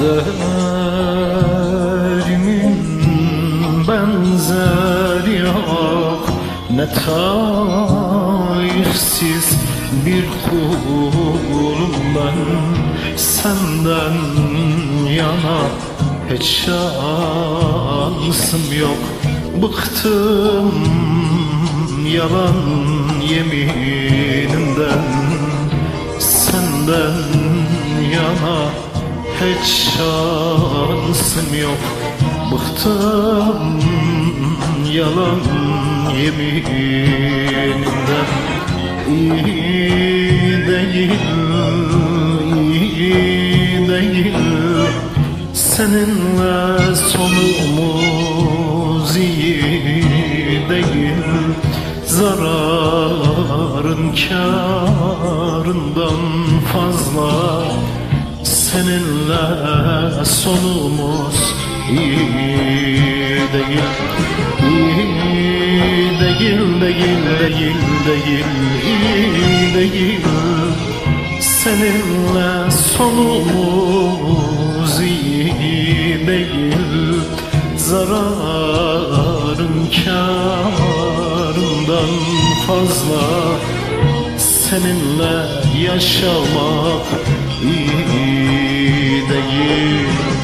kaderimin benzeri yok. Ne talihsiz bir kulum ben. Senden yana hiç şansım yok. Bıktım yalan yeminimden Senden yana hiç şansım yok. Bıktım yalan yeminimden İyi değil, iyi değil. Seninle sonumuz iyi değil. Zararın karından fazla Seninle sonumuz iyi değil. İyi değil, değil, değil, değil, iyi değil. Seninle sonumuz iyi değil. Zararın karından fazla Seninle yaşamak iyi değil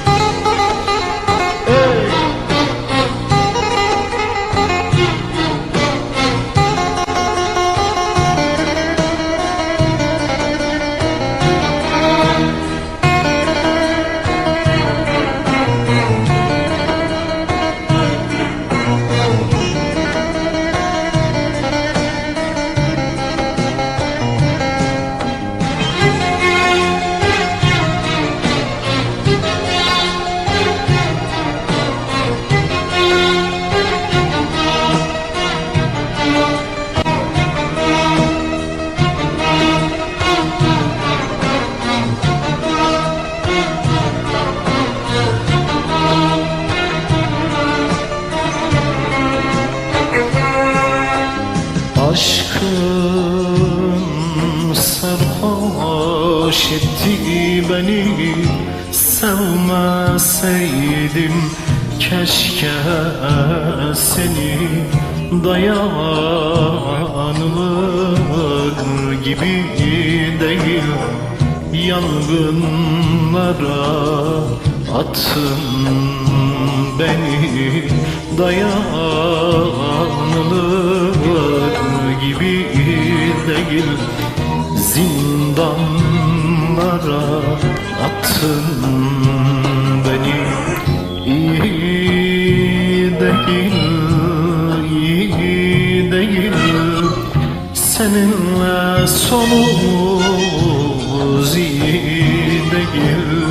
beni Sevmeseydim keşke seni Dayanılır gibi değil. Yangınlara attın beni Dayanılır gibi değil. Zindanlara sonumuz iyi değil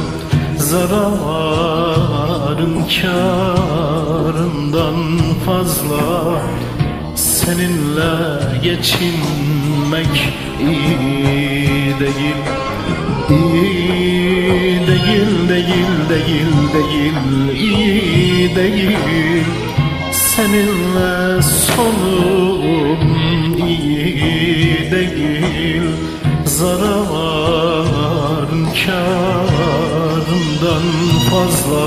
Zararın karından fazla Seninle geçinmek iyi değil İyi değil, değil, değil, değil, iyi değil Seninle sonum değil Zara varın karından fazla.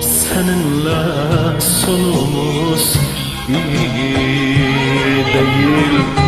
Seninle sonumuz iyi değil.